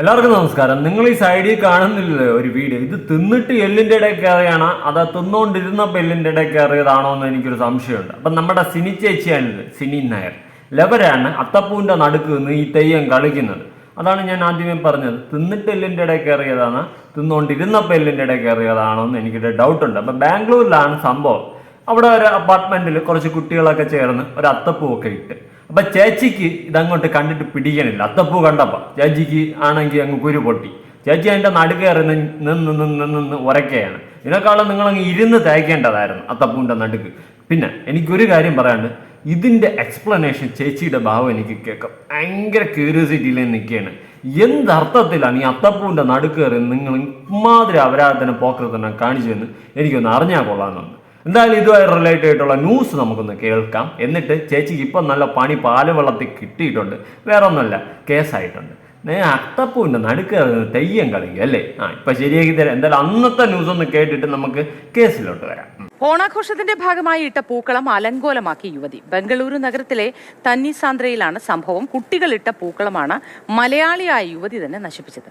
എല്ലാവർക്കും നമസ്കാരം. നിങ്ങൾ ഈ സൈഡിൽ കാണുന്നില്ലേ ഒരു വീഡിയോ ഇത് തിന്നിട്ട് എല്ലിന്റെ ഇടയിൽ കയറിയാണ് അത് തിന്നുകൊണ്ടിരുന്നപ്പോൾ എല്ലിന്റെ ഇടയിൽ കയറിയതാണോ എന്ന് എനിക്കൊരു സംശയമുണ്ട്. അപ്പം നമ്മുടെ സിനി ചേച്ചിയാണിത് സിനി നായർ. ലവരാണ് അത്തപ്പൂവിന്റെ നടുക്ക് നിന്ന് ഈ തെയ്യം കളിക്കുന്നത്. അതാണ് ഞാൻ ആദ്യമേ പറഞ്ഞത്. തിന്നിട്ട് എല്ലിന്റെ ഇടയിൽ കയറിയതാണ് തിന്നുകൊണ്ടിരുന്നപ്പോൾ എല്ലിന്റെ ഇടയിൽ കയറിയതാണോ എന്ന് എനിക്കൊരു ഡൗട്ടുണ്ട് അപ്പം ബാംഗ്ലൂരിലാണ് സംഭവം. അവിടെ ഒരു അപ്പാർട്ട്മെന്റിൽ കുറച്ച് കുട്ടികളൊക്കെ ചേർന്ന് ഒരു അത്തപ്പൂവൊക്കെ ഇട്ട്. അപ്പൊ ചേച്ചിക്ക് ഇതങ്ങോട്ട് കണ്ടിട്ട് പിടിക്കണില്ല. അത്തപ്പൂ കണ്ടപ്പോ ചേച്ചിക്ക് ആണെങ്കിൽ അങ്ങ് കുരു പൊട്ടി. ചേച്ചി അതിന്റെ നടുക്കേറി നിന്ന് നിന്ന് നിന്ന് ഉറക്കയാണ് ഇതിനേക്കാളും നിങ്ങളങ്ങ് ഇരുന്ന് തേക്കേണ്ടതായിരുന്നു അത്തപ്പൂവിന്റെ നടുക്ക്. പിന്നെ എനിക്കൊരു കാര്യം പറയാണ്ട് ഇതിന്റെ എക്സ്പ്ലനേഷൻ ചേച്ചിയുടെ ഭാവം എനിക്ക് കേൾക്കാം. ഭയങ്കര ക്യൂരിയോസിറ്റിയിൽ നിൽക്കുകയാണ്. എന്തർത്ഥത്തിലാണ് ഈ അത്തപ്പൂവിന്റെ നടുക്കേറി നിങ്ങൾ ഇമാതിരി അപരാധത്തിന് കാണിച്ചു കാണിച്ചതെന്ന് എനിക്കൊന്ന് അറിഞ്ഞാൽ കൊള്ളാമെന്നുണ്ട് എന്തായാലും ഇതുമായി റിലേറ്റ് ആയിട്ടുള്ള ന്യൂസ് നമുക്കൊന്ന് കേൾക്കാം. എന്നിട്ട് ചേച്ചി ഇപ്പം നല്ല പണി പാൽ വെള്ളത്തിൽ കിട്ടിയിട്ടുണ്ട്. വേറെ ഒന്നുമല്ല കേസായിട്ടുണ്ട്. നേ അത്തപ്പൂവിന്റെ നടുക്ക് തെയ്യം കളിക്കുക അല്ലേ? ആ ഇപ്പം ശരിയാക്കി തരാം. എന്തായാലും അന്നത്തെ ന്യൂസ് ഒന്ന് കേട്ടിട്ട് നമുക്ക് കേസിലോട്ട് വരാം. ഓണാഘോഷത്തിന്റെ ഭാഗമായി ഇട്ട പൂക്കളം അലങ്കോലമാക്കി യുവതി. ബംഗളൂരു നഗരത്തിലെ തന്നിസാന്ദ്രയിലാണ് സംഭവം. കുട്ടികളിട്ട പൂക്കളമാണ് മലയാളിയായ യുവതി തന്നെ നശിപ്പിച്ചത്.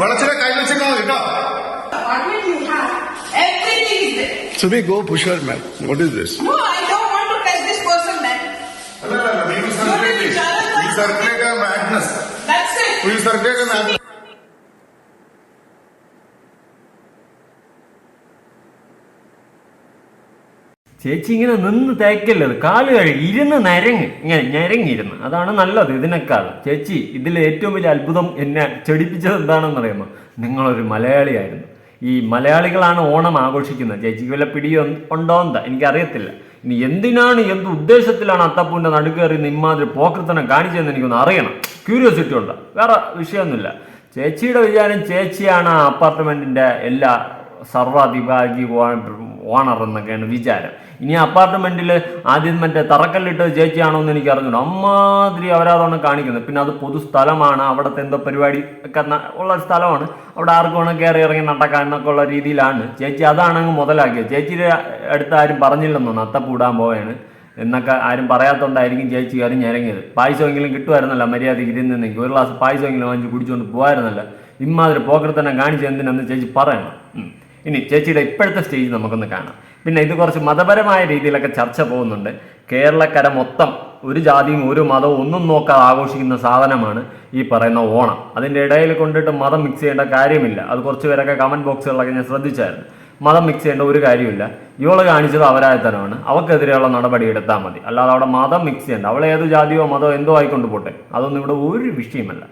വെളച്ചിലെ കൈ വെച്ചിട്ടാ മതി കേട്ടോ apartment you have everything is there Subi, go push her, man. What is this? no I don't want to touch this person man അല്ലല്ല we will circulate this. We will circulate a madness. that's it We will circulate a madness. ചേച്ചി ഇങ്ങനെ നിന്ന് തേക്കല്ലത് കാൽ കഴുകി ഇരുന്ന് നരങ്ങ്. ഇങ്ങനെ ഞരങ്ങിരുന്ന് അതാണ് നല്ലത് ഇതിനേക്കാൾ. ചേച്ചി ഇതിൽ ഏറ്റവും വലിയ അത്ഭുതം എന്നെ ചെടിപ്പിച്ചത് എന്താണെന്ന് അറിയുമ്പോൾ നിങ്ങളൊരു മലയാളിയായിരുന്നു. ഈ മലയാളികളാണ് ഓണം ആഘോഷിക്കുന്നത്. ചേച്ചിക്ക് വല്ല പിടിയോ ഉണ്ടോ എന്താ എനിക്കറിയത്തില്ല. ഇനി എന്തിനാണ് എന്ത് ഉദ്ദേശത്തിലാണ് അത്തപ്പൂവിന്റെ നടുക്കേറി ഇമാതിരി പോക്കൃത്തനം കാണിച്ചതെന്ന് എനിക്കൊന്ന് അറിയണം. ക്യൂരിയോസിറ്റി ഉണ്ട്? വേറെ വിഷയമൊന്നുമില്ല. ചേച്ചിയുടെ വിചാരം ചേച്ചിയാണ് ആ അപ്പാർട്ട്മെന്റിന്റെ എല്ലാ സർവാധികാരി ഓണർ എന്നൊക്കെയാണ് വിചാരം. ഇനി അപ്പാർട്ട്മെന്റിൽ ആദ്യം മറ്റേ തറക്കല്ലിട്ട് ചേച്ചിയാണോ എന്ന് എനിക്ക് അറിഞ്ഞു അമ്മാതിരി അവരാതാണ് കാണിക്കുന്നത്. പിന്നെ അത് പൊതു സ്ഥലമാണ്. അവിടുത്തെ എന്തോ പരിപാടി ഒക്കെ ഉള്ള സ്ഥലമാണ്. അവിടെ ആർക്കും വേണം കയറി ഇറങ്ങി നടക്കാൻ എന്നൊക്കെ ഉള്ള രീതിയിലാണ്. ചേച്ചി അതാണ് മുതലാക്കിയത്. ചേച്ചിയുടെ അടുത്ത് ആരും പറഞ്ഞില്ലെന്നോ അത്തപ്പൂടാൻ പോവുകയാണ് എന്നൊക്കെ ആരും പറയാത്തോണ്ടായിരിക്കും ചേച്ചി കയറി ഞരങ്ങിയത്. പായസമെങ്കിലും കിട്ടുമായിരുന്നല്ല മര്യാദയ്ക്ക് ഇരുന്നെങ്കിൽ ഒരു ഗ്ലാസ് പായസമെങ്കിലും വാങ്ങിച്ച് കുടിച്ചുകൊണ്ട് പോകായിരുന്നല്ല ഇമ്മാതിരി പോക്കർത്തന്നെ കാണിച്ച് എന്തിനെന്ന് ചേച്ചി പറയണം. ഇനി ചേച്ചിയുടെ ഇപ്പോഴത്തെ സ്റ്റേജ് നമുക്കൊന്ന് കാണാം. പിന്നെ ഇത് കുറച്ച് മതപരമായ രീതിയിലൊക്കെ ചർച്ച പോകുന്നുണ്ട്. കേരളക്കര മൊത്തം ഒരു ജാതിയും ഒരു മതവും ഒന്നും നോക്കാതെ ആഘോഷിക്കുന്ന സാധനമാണ് ഈ പറയുന്ന ഓണം. അതിന്റെ ഇടയിൽ കൊണ്ടിട്ട് മതം മിക്സ് ചെയ്യേണ്ട കാര്യമില്ല. അത് കുറച്ച് പേരൊക്കെ കമന്റ് ബോക്സുകളിലൊക്കെ ഞാൻ ശ്രദ്ധിച്ചായിരുന്നു. മതം മിക്സ് ചെയ്യേണ്ട ഒരു കാര്യമില്ല. ഇവൾ കാണിച്ചത് അവരായത്തനമാണ്. അവക്കെതിരെയുള്ള നടപടി എടുത്താൽ മതി. അല്ലാതെ അവിടെ മതം മിക്സ് ചെയ്യേണ്ട. അവൾ ഏത് ജാതിയോ മതമോ എന്തോ ആയിക്കൊണ്ട് പോട്ടെ. അതൊന്നും ഇവിടെ ഒരു വിഷയമല്ല.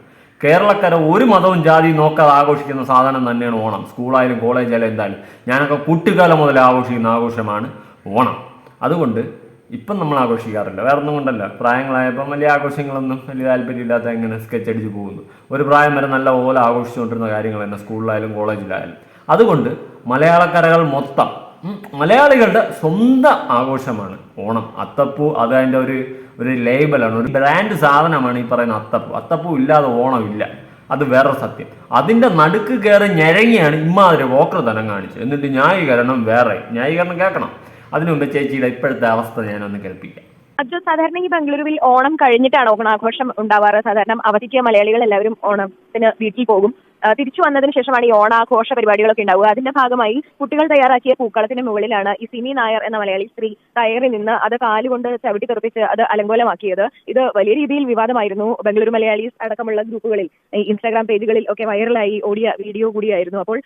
കേരളക്കര ഒരു മതവും ജാതി നോക്കാതെ ആഘോഷിക്കുന്ന സാധനം തന്നെയാണ് ഓണം. സ്കൂളായാലും കോളേജായാലും എന്തായാലും. ഞാനൊക്കെ കുട്ടിക്കാലം മുതൽ ആഘോഷിക്കുന്ന ആഘോഷമാണ് ഓണം. അതുകൊണ്ട് ഇപ്പം നമ്മൾ ആഘോഷിക്കാറില്ല. വേറെ ഒന്നും കൊണ്ടല്ല. പ്രായങ്ങളായപ്പം വലിയ ആഘോഷങ്ങളൊന്നും വലിയ താല്പര്യമില്ലാത്ത ഇങ്ങനെ സ്കെച്ച് അടിച്ച് പോകുന്നു. ഒരു പ്രായം വരെ നല്ല പോലെ ആഘോഷിച്ചുകൊണ്ടിരുന്ന കാര്യങ്ങൾ തന്നെ സ്കൂളിലായാലും കോളേജിലായാലും. അതുകൊണ്ട് മലയാളക്കരകൾ മൊത്തം മലയാളികളുടെ സ്വന്തം ആഘോഷമാണ്. ഓണം അത്തപ്പൂ അത് അതിന്റെ ഒരു ഒരു ലേബലാണ് ഒരു ബ്രാൻഡ് സാധനമാണ് ഈ പറയുന്ന അത്തപ്പൂ. അത്തപ്പൂ ഇല്ലാതെ ഓണമില്ല. അത് വേറെ സത്യം. അതിന്റെ നടുക്ക് കയറി ഞരങ്ങിയാണ് ഇമ്മാതിരി വോക്രതനം കാണിച്ചത്. എന്നിട്ട് ന്യായീകരണം വേറെ. ന്യായീകരണം കേൾക്കണം. അതിനു മുമ്പ് ചേച്ചിയുടെ ഇപ്പോഴത്തെ അവസ്ഥ ഞാനൊന്ന് കേൾപ്പിക്കാം. അജു സാധാരണ ഈ ബംഗളൂരുവിൽ ഓണം കഴിഞ്ഞിട്ടാണ് ഓണാഘോഷം ഉണ്ടാവാറ്. സാധാരണ അവധിക്ക് മലയാളികൾ എല്ലാവരും ഓണത്തിന് വീട്ടിൽ പോകും. തിരിച്ചു വന്നതിന് ശേഷമാണ് ഈ ഓണാഘോഷ പരിപാടികളൊക്കെ ഉണ്ടാവുക. അതിന്റെ ഭാഗമായി കുട്ടികൾ തയ്യാറാക്കിയ പൂക്കളത്തിന് മുകളിലാണ് ഈ സിമി നായർ എന്ന മലയാളി സ്ത്രീ കയറി നിന്ന് അത് കാലുകൊണ്ട് ചവിട്ടി തെറിപ്പിച്ച് അത് അലങ്കോലമാക്കിയത്. ഇത് വലിയ രീതിയിൽ വിവാദമായിരുന്നു. ബംഗളൂരു മലയാളീസ് അടക്കമുള്ള ഗ്രൂപ്പുകളിൽ ഇൻസ്റ്റാഗ്രാം പേജുകളിൽ ഒക്കെ വൈറലായി ഓടിയ വീഡിയോ കൂടിയായിരുന്നു. അപ്പോൾ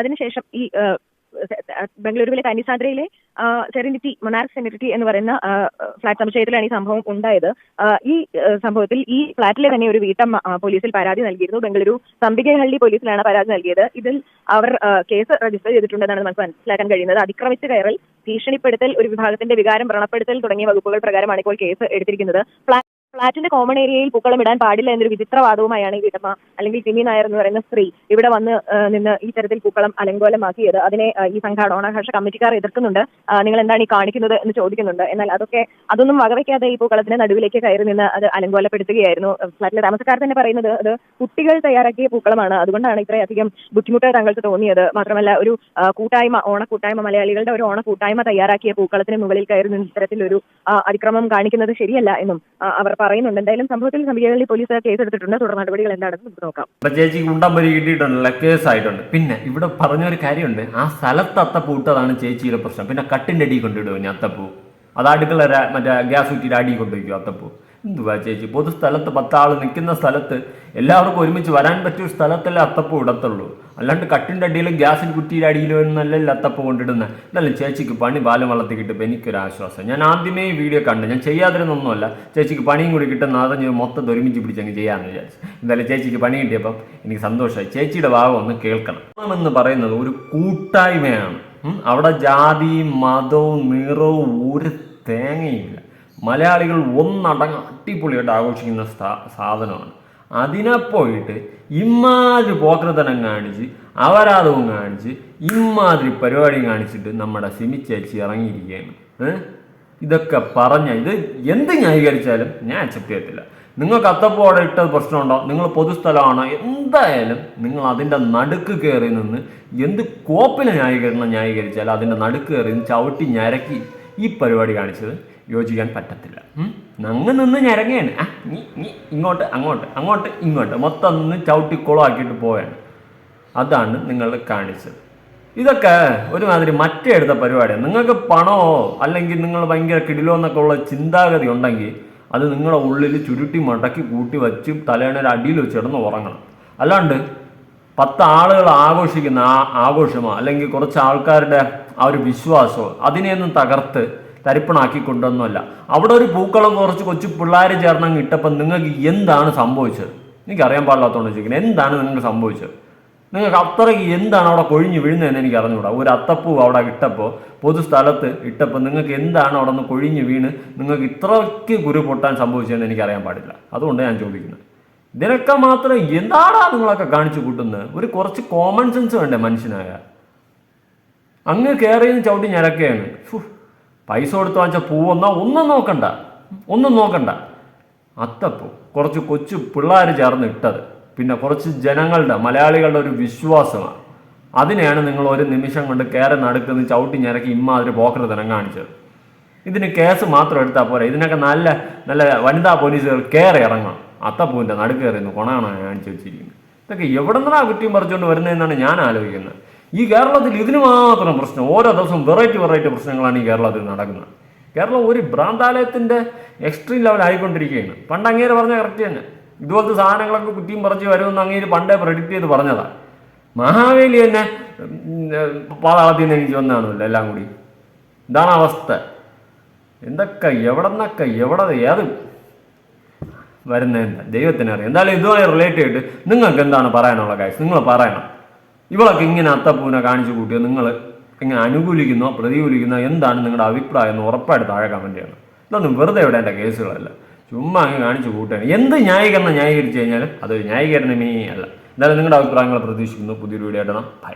അതിനുശേഷം ഈ ബംഗളൂരുവിലെ കന്നിസാന്ദ്രയിലെ സെറിനിറ്റി മൊനാർക്ക് സെനിറ്റി എന്ന് പറയുന്ന ഫ്ലാറ്റ് സമുച്ചയത്തിലാണ് ഈ സംഭവം ഉണ്ടായത്. ഈ സംഭവത്തിൽ ഈ ഫ്ളാറ്റിലെ തന്നെ ഒരു വീട്ടമ്മ പോലീസിൽ പരാതി നൽകിയിരുന്നു. ബംഗളൂരു സംബികഹള്ളി പോലീസിലാണ് പരാതി നൽകിയത്. ഇതിൽ അവർ കേസ് രജിസ്റ്റർ ചെയ്തിട്ടുണ്ടെന്നാണ് നമുക്ക് മനസ്സിലാക്കാൻ കഴിയുന്നത്. അതിക്രമിച്ച് കയറൽ ഭീഷണിപ്പെടുത്തൽ ഒരു വിഭാഗത്തിന്റെ വികാരം വ്രണപ്പെടുത്തൽ തുടങ്ങിയ വകുപ്പുകൾ പ്രകാരമാണ് ഇപ്പോൾ കേസ് എടുത്തിരിക്കുന്നത്. ഫ്ളാറ്റിന്റെ കോമൺ ഏരിയയിൽ പൂക്കളം ഇടാൻ പാടില്ല എന്നൊരു വിചിത്രവാദവുമായാണ് ഈ വീട്ടമ്മ അല്ലെങ്കിൽ ജിമി നായർ എന്ന് പറയുന്ന സ്ത്രീ ഇവിടെ വന്ന് നിന്ന് ഈ തരത്തിൽ പൂക്കളം അലങ്കോലമാക്കിയത്. അതിനെ ഈ സംഘാട ഓണാഘോഷ കമ്മിറ്റിക്കാർ എതിർക്കുന്നുണ്ട്. നിങ്ങൾ എന്താണ് ഈ കാണിക്കുന്നത് എന്ന് ചോദിക്കുന്നുണ്ട്. എന്നാൽ അതൊക്കെ അതൊന്നും വകവയ്ക്കാതെ ഈ പൂക്കളത്തിന് നടുവിലേക്ക് കയറി നിന്ന് അത് അലങ്കോലപ്പെടുത്തുകയായിരുന്നു. ഫ്ളാറ്റിലെ താമസക്കാർ തന്നെ പറയുന്നത് അത് കുട്ടികൾ തയ്യാറാക്കിയ പൂക്കളമാണ്. അതുകൊണ്ടാണ് ഇത്രയധികം ബുദ്ധിമുട്ട് താങ്കൾക്ക് തോന്നിയത്. മാത്രമല്ല ഒരു കൂട്ടായ്മ ഓണ കൂട്ടായ്മ മലയാളികളുടെ ഒരു ഓണ കൂട്ടായ്മ തയ്യാറാക്കിയ പൂക്കളത്തിന് മുകളിൽ കയറി നിന്ന് ഇത്തരത്തിലൊരു അതിക്രമം കാണിക്കുന്നത് ശരിയല്ല എന്നും അവർ പറയുന്നുണ്ട്. എന്തായാലും സംഭവത്തിൽ സംബികകളിൽ പോലീസ് കേസെടുത്തിട്ടുണ്ട്. തുടർ നടപടികൾ എന്താണെന്ന് നമുക്ക് നോക്കാം. അപ്പൊ ചേച്ചിക്ക് ഉണ്ടമ്പരി കിട്ടിയിട്ടുണ്ടല്ലോ കേസായിട്ടുണ്ട് പിന്നെ ഇവിടെ പറഞ്ഞൊരു കാര്യമുണ്ട്. ആ സ്ഥലത്ത് അത്തപ്പൂ ഇട്ടതാണ് ചേച്ചിയുടെ പ്രശ്നം. പിന്നെ കട്ടിന്റെ അടി കൊണ്ടിടും ഞാൻ അത്തപ്പൂ. അത് അടുക്കള മറ്റേ ഗ്യാസ് കുറ്റിയുടെ അടി കൊണ്ടുവയ്ക്കും അത്തപ്പൂ. എന്തുവാ ചേച്ചി? പൊതു സ്ഥലത്ത് പത്താൾ നിൽക്കുന്ന സ്ഥലത്ത് എല്ലാവർക്കും ഒരുമിച്ച് വരാൻ പറ്റിയ സ്ഥലത്തല്ലേ അത്തപ്പം ഇടത്തുള്ളൂ. അല്ലാണ്ട് കട്ടിന്റെ അടിയിലും ഗ്യാസിൽ കുറ്റിയുടെ അടിയിലും എന്നല്ലല്ലോ അത്തപ്പം കൊണ്ടിടുന്നത്. എന്നല്ലേ ചേച്ചിക്ക് പണി ബാലം വളർത്തി കിട്ടുമ്പോൾ എനിക്കൊരു ആശ്വാസം ഞാൻ ആദ്യമേ ഈ വീഡിയോ കണ്ട്. ഞാൻ ചെയ്യാതിരുന്നൊന്നുമല്ല. ചേച്ചിക്ക് പണിയും കൂടി കിട്ടുന്ന അതഞ്ഞ് മൊത്തം ഒരുമിച്ച് പിടിച്ചങ്ങ് ചെയ്യാമെന്ന് വിചാരിച്ചു. എന്തായാലും ചേച്ചിക്ക് പണി കിട്ടിയപ്പം എനിക്ക് സന്തോഷമായി. ചേച്ചിയുടെ ഭാഗം ഒന്ന് കേൾക്കണം. എന്ന് പറയുന്നത് ഒരു കൂട്ടായ്മയാണ്. അവിടെ ജാതിയും മതവും നിറവും ഒരു തേങ്ങയില്ല മലയാളികൾ ഒന്നടങ്ങ് അടിപൊളിയായിട്ട് ആഘോഷിക്കുന്ന സ്ഥാ- സാധനമാണ്. അതിനെ പോയിട്ട് ഇമാതിരി പോക്രതനം കാണിച്ച് അപരാധവും കാണിച്ച് ഇമാതിരി പരിപാടിയും കാണിച്ചിട്ട് നമ്മുടെ സിമി ചേച്ചി ഇറങ്ങിയിരിക്കുകയാണ്. ഇതൊക്കെ പറഞ്ഞ ഇത് എന്ത് ന്യായീകരിച്ചാലും ഞാൻ അക്സെപ്റ്റ് ചെയ്യത്തില്ല. നിങ്ങൾക്ക് അത്തപ്പോടെ ഇട്ടത് പ്രശ്നമുണ്ടോ? നിങ്ങൾ പൊതുസ്ഥലമാണോ? എന്തായാലും നിങ്ങൾ അതിന്റെ നടുക്ക് കയറി നിന്ന് എന്ത് കോപ്പിലെ ന്യായീകരണം ന്യായീകരിച്ചാലും അതിന്റെ നടുക്ക് കയറി നിന്ന് ചവിട്ടി ഞരക്കി ഈ പരിപാടി കാണിച്ചത് യോജിക്കാൻ പറ്റത്തില്ല? അങ്ങ് നിന്ന് ഞരങ്ങയാണ് ആ നീ നീ ഇങ്ങോട്ട് അങ്ങോട്ട് അങ്ങോട്ട് ഇങ്ങോട്ട്. മൊത്തം നിന്ന് ചവിട്ടി കുളമാക്കിയിട്ട് പോവാണ്. അതാണ് നിങ്ങൾ കാണിച്ചത്. ഇതൊക്കെ ഒരുമാതിരി മറ്റേ എടുത്ത പരിപാടിയാണ് നിങ്ങൾക്ക് പണമോ അല്ലെങ്കിൽ നിങ്ങൾ ഭയങ്കര കിടിലോ എന്നൊക്കെ ഉള്ള ചിന്താഗതി ഉണ്ടെങ്കിൽ അത് നിങ്ങളുടെ ഉള്ളിൽ ചുരുട്ടി മടക്കി കൂട്ടി വെച്ച് തലേണൊരു അടിയിൽ വെച്ച് കിടന്ന് ഉറങ്ങണം. അല്ലാണ്ട് പത്ത് ആളുകൾ ആഘോഷിക്കുന്ന ആ ആഘോഷമോ അല്ലെങ്കിൽ കുറച്ച് ആൾക്കാരുടെ ആ ഒരു വിശ്വാസമോ അതിനെയൊന്നും തകർത്ത് തരിപ്പണാക്കി കൊണ്ടൊന്നുമല്ല അവിടെ ഒരു പൂക്കളം കുറച്ച് കൊച്ചു പിള്ളേർ ചേർന്നങ്ങ് ഇട്ടപ്പോൾ നിങ്ങൾക്ക് എന്താണ് സംഭവിച്ചത്? എനിക്കറിയാൻ പാടില്ലാത്തതുകൊണ്ട് ചോദിക്കുന്നത് എന്താണ് നിങ്ങൾക്ക് സംഭവിച്ചത്? നിങ്ങൾക്ക് അത്രയ്ക്ക് എന്താണ് അവിടെ കൊഴിഞ്ഞ് വീഴുന്നതെന്ന് എനിക്ക് അറിഞ്ഞുകൂടാ ഒരു അത്തപ്പൂ അവിടെ ഇട്ടപ്പോൾ പൊതു സ്ഥലത്ത് ഇട്ടപ്പോൾ നിങ്ങൾക്ക് എന്താണ് അവിടെ നിന്ന് കൊഴിഞ്ഞ് വീണ് നിങ്ങൾക്ക് ഇത്രയ്ക്ക് ഗുരു പൊട്ടാൻ സംഭവിച്ചതെന്ന് എനിക്ക് അറിയാൻ പാടില്ല. അതുകൊണ്ട് ഞാൻ ചോദിക്കുന്നത്. ഇതിനൊക്കെ മാത്രം എന്താടാ നിങ്ങളൊക്കെ കാണിച്ചു കൂട്ടുന്നത്? ഒരു കുറച്ച് കോമൺ സെൻസ് വേണ്ടേ മനുഷ്യനായ അങ്ങ് കയറിയെന്ന് ചവിട്ടി ഞരക്കുകയാണ്. പൈസ കൊടുത്ത് വാങ്ങിച്ച പൂവെന്നാ ഒന്നും നോക്കണ്ട. ഒന്നും നോക്കണ്ട. അത്തപ്പൂ കുറച്ച് കൊച്ചു പിള്ളേർ ചേർന്ന് ഇട്ടത്. പിന്നെ കുറച്ച് ജനങ്ങളുടെ മലയാളികളുടെ ഒരു വിശ്വാസമാണ്. അതിനെയാണ് നിങ്ങൾ ഒരു നിമിഷം കൊണ്ട് കയറി നടക്കുന്നത് ചവിട്ടി ഞരക്കി ഇമ്മാതിരി പോക്കൃതനം കാണിച്ചത്. ഇതിന് കേസ് മാത്രം എടുത്താൽ പോരാ. ഇതിനൊക്കെ നല്ല നല്ല വനിതാ പോലീസുകൾ കയറി ഇറങ്ങണം. അത്തപ്പൂവിന്റെ നടുക്കേറിയെന്ന് കൊണാണോ കാണിച്ചു വെച്ചിരിക്കുന്നത്. ഇതൊക്കെ എവിടെ നിന്നാണ് കുറ്റിയും പറിച്ചുകൊണ്ട് വരുന്നതെന്നാണ് ഞാൻ ആലോചിക്കുന്നത്. ഈ കേരളത്തിൽ ഇതിന് മാത്രം പ്രശ്നം ഓരോ ദിവസവും വെറൈറ്റി വെറൈറ്റി പ്രശ്നങ്ങളാണ് ഈ കേരളത്തിൽ നടക്കുന്നത്. കേരളം ഒരു ഭ്രാന്താലയത്തിന്റെ എക്സ്ട്രീം ലെവൽ ആയിക്കൊണ്ടിരിക്കുകയാണ്. പണ്ട് അങ്ങേര് പറഞ്ഞ കറക്റ്റ് തന്നെ. ഇതുപോലത്തെ സാധനങ്ങളൊക്കെ കുറ്റിയും പറിച്ച് വരുമെന്ന് അങ്ങേര് പണ്ടേ പ്രഡിക്റ്റ് ചെയ്ത് പറഞ്ഞതാണ് മഹാവേലി തന്നെ പാതാളത്തിൽ നിന്ന് എനിക്ക് വന്നതാണല്ലോ എല്ലാം കൂടി. ഇതാണ് അവസ്ഥ. എന്തൊക്കെ എവിടെ നിന്നൊക്കെ എവിടെ ഏത് വരുന്നതെന്ന് ദൈവത്തിനറിയാം. എന്തായാലും ഇതുമായി റിലേറ്റ് ചെയ്തിട്ട് നിങ്ങൾക്ക് എന്താണ് പറയാനുള്ള കാര്യം നിങ്ങൾ പറയണം. ഇവളൊക്കെ ഇങ്ങനെ അത്തപ്പൂവിനെ കാണിച്ചു കൂട്ടിയോ നിങ്ങൾ ഇങ്ങനെ അനുകൂലിക്കുന്നോ പ്രതികൂലിക്കുന്നോ എന്താണ് നിങ്ങളുടെ അഭിപ്രായം എന്ന് ഉറപ്പായിട്ട് താഴെ കമന്റ് ചെയ്യണം. ഇതൊന്നും വെറുതെ വിടേണ്ട കേസുകളല്ല. ചുമ്മാ അങ്ങ് കാണിച്ചു കൂട്ടുകയാണ് എന്ത് ന്യായീകരണം ന്യായീകരിച്ചു കഴിഞ്ഞാൽ അതൊരു ന്യായീകരണമേ അല്ല. എന്തായാലും നിങ്ങളുടെ അഭിപ്രായങ്ങൾ പ്രതീക്ഷിക്കുന്നു. പുതിയൊരു വീഡിയോ ഇടണം ബൈ